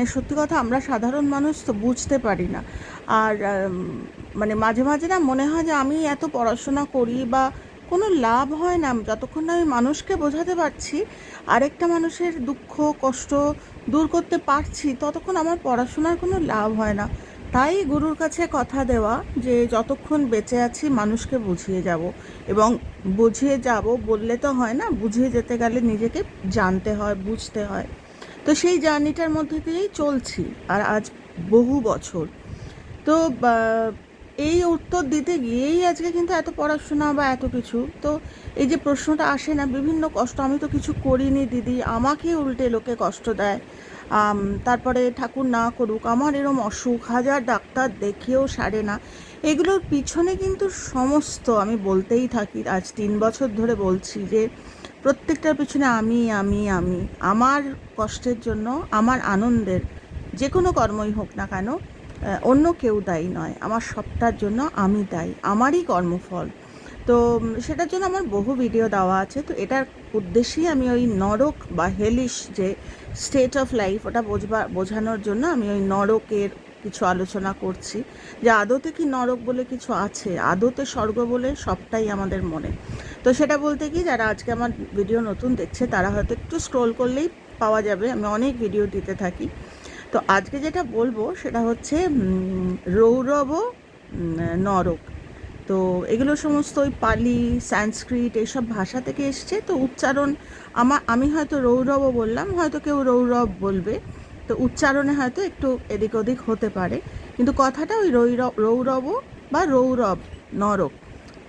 মানে সত্যি কথা আমরা সাধারণ মানুষ তো বুঝতে পারি না। আর মানে মাঝে মাঝে না মনে হয় যে আমি এত পড়াশোনা করি বা কোনো লাভ হয় না, যতক্ষণ না আমি মানুষকে বোঝাতে পারছি, আরেকটা মানুষের দুঃখ, কষ্ট দূর করতে পারছি, ততক্ষণ আমার পড়াশোনার কোনো লাভ হয় না। তাই গুরুর কাছে কথা দেওয়া যে যতক্ষণ বেঁচে আছি মানুষকে বুঝিয়ে যাব এবং বুঝিয়ে যাব বললে তো হয় না, বুঝিয়ে যেতে গেলে নিজেকে জানতে হয়, বুঝতে হয়। তো সেই জার্নিটার মধ্যে দিয়েই চলছি আর আজ বহু বছর। তো এই উত্তর দিতে গিয়েই আজকে কিন্তু এত পড়াশোনা বা এত কিছু। তো এই যে প্রশ্নটা আসে না, বিভিন্ন কষ্ট, আমি তো কিছু করিনি দিদি, আমাকে উল্টে লোকে কষ্ট দেয়। তারপরে ঠাকুর না করুক, আমার এরম অসুখ, হাজার ডাক্তার দেখেও সারে না। এগুলোর পিছনে কিন্তু সমস্ত আমি বলতেই থাকি, আজ তিন বছর ধরে বলছি যে প্রত্যেকটার পিছনে আমি আমি আমি। আমার কষ্টের জন্য, আমার আনন্দের যে কোনো কর্মই হোক না কেন অন্য কেউ দায়ী নয়। আমার সবটার জন্য আমি দায়ী। আমারই কর্মফল। তো সেটার জন্য আমার বহু ভিডিও দেওয়া আছে। তো এটার উদ্দেশ্যেই আমি ওই নরক বা হেলিশ যে স্টেট অফ লাইফ ওটা বোঝবা, বোঝানোর জন্য আমি ওই নরকের কিছু আলোচনা করছি। যে আদতে কি নরক বলে কিছু আছে? আদতে স্বর্গ বলে সবটাই আমাদের মনে। তো সেটা বলতে কি, যারা আজকে আমার ভিডিও নতুন দেখছে, তারা হয়তো একটু স্ক্রোল করলেই পাওয়া যাবে। আমি অনেক ভিডিও দিতে থাকি। তো আজকে যেটা বলব, সেটা হচ্ছে রৌরব নরক। তো এগুলো সমস্ত ওই পালি, সংস্কৃত এইসব ভাষা থেকে এসছে। তো উচ্চারণ আমার আমি হয়তো রৌরব বললাম, হয়তো কেউ রৌরব বলবে। তো উচ্চারণে হয়তো একটু এদিক ওদিক হতে পারে। কিন্তু কথাটা ওই রৌরব বা রৌরব, নরক।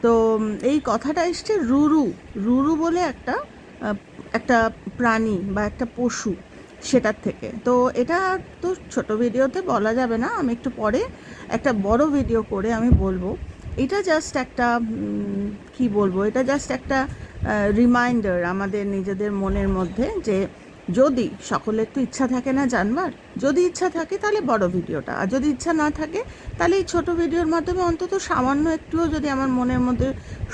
তো এই কথাটা এসছে রুরু। রুরু বলে একটা একটা প্রাণী বা একটা পশু সেটার থেকে। তো এটা তো ছোট ভিডিওতে বলা যাবে না, আমি একটু পরে একটা বড় ভিডিও করে আমি বলব। এটা জাস্ট একটা কি বলব? এটা জাস্ট একটা রিমাইন্ডার আমাদের নিজেদের মনের মধ্যে যে যদি সকলের তো ইচ্ছা থাকে না জানবার, যদি ইচ্ছা থাকে তাহলে বড় ভিডিওটা, আর যদি ইচ্ছা না থাকে তাহলে এই ছোটো ভিডিওর মাধ্যমে অন্তত সামান্য একটুও যদি আমার মনের মধ্যে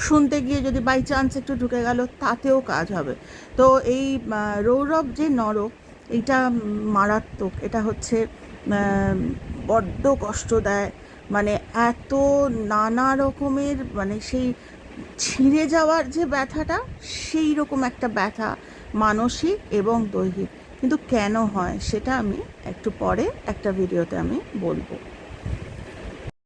শুনতে গিয়ে যদি বাই চান্স একটু ঢুকে গেল, তাতেও কাজ হবে। তো এই রৌরব যে নরক, এটা মারাত্মক, এটা হচ্ছে বড্ড কষ্ট দেয়। মানে এত নানা রকমের মানে সেই ছিঁড়ে যাওয়ার যে ব্যথাটা সেই রকম একটা ব্যথা। মানসিক এবং দৈহিক। কিন্তু কেন হয় সেটা আমি একটু পরে একটা ভিডিওতে আমি বলব।